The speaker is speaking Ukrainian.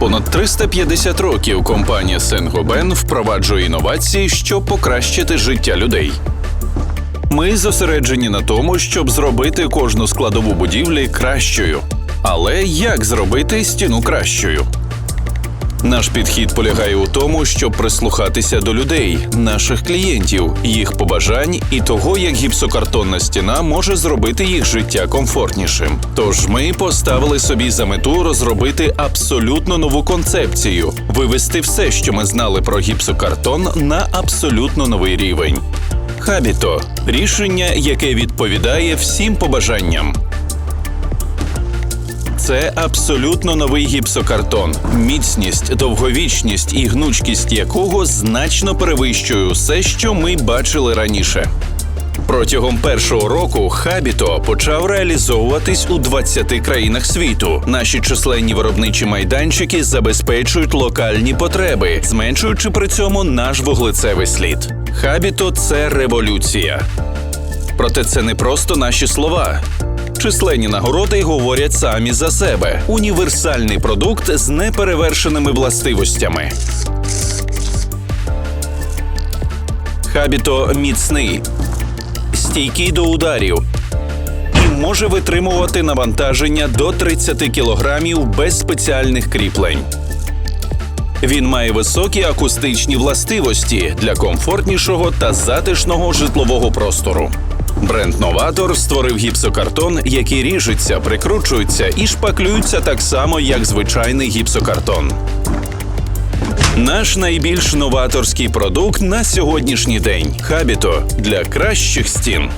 Понад 350 років компанія Сен-Гобен впроваджує інновації, щоб покращити життя людей. Ми зосереджені на тому, щоб зробити кожну складову будівлі кращою. Але як зробити стіну кращою? Наш підхід полягає у тому, щоб прислухатися до людей, наших клієнтів, їх побажань і того, як гіпсокартонна стіна може зробити їх життя комфортнішим. Тож ми поставили собі за мету розробити абсолютно нову концепцію, вивести все, що ми знали про гіпсокартон, на абсолютно новий рівень. Хабіто рішення, яке відповідає всім побажанням. Це абсолютно новий гіпсокартон, міцність, довговічність і гнучкість якого значно перевищує усе, що ми бачили раніше. Протягом першого року Хабіто почав реалізовуватись у 20 країнах світу. Наші численні виробничі майданчики забезпечують локальні потреби, зменшуючи при цьому наш вуглецевий слід. Хабіто це революція. Проте це не просто наші слова. Численні нагороди говорять самі за себе. Універсальний продукт з неперевершеними властивостями. Хабіто міцний, стійкий до ударів і може витримувати навантаження до 30 кілограмів без спеціальних кріплень. Він має високі акустичні властивості для комфортнішого та затишного житлового простору. Бренд Новатор створив гіпсокартон, який ріжеться, прикручується і шпаклюється так само, як звичайний гіпсокартон. Наш найбільш новаторський продукт на сьогоднішній день Хабіто для кращих стін.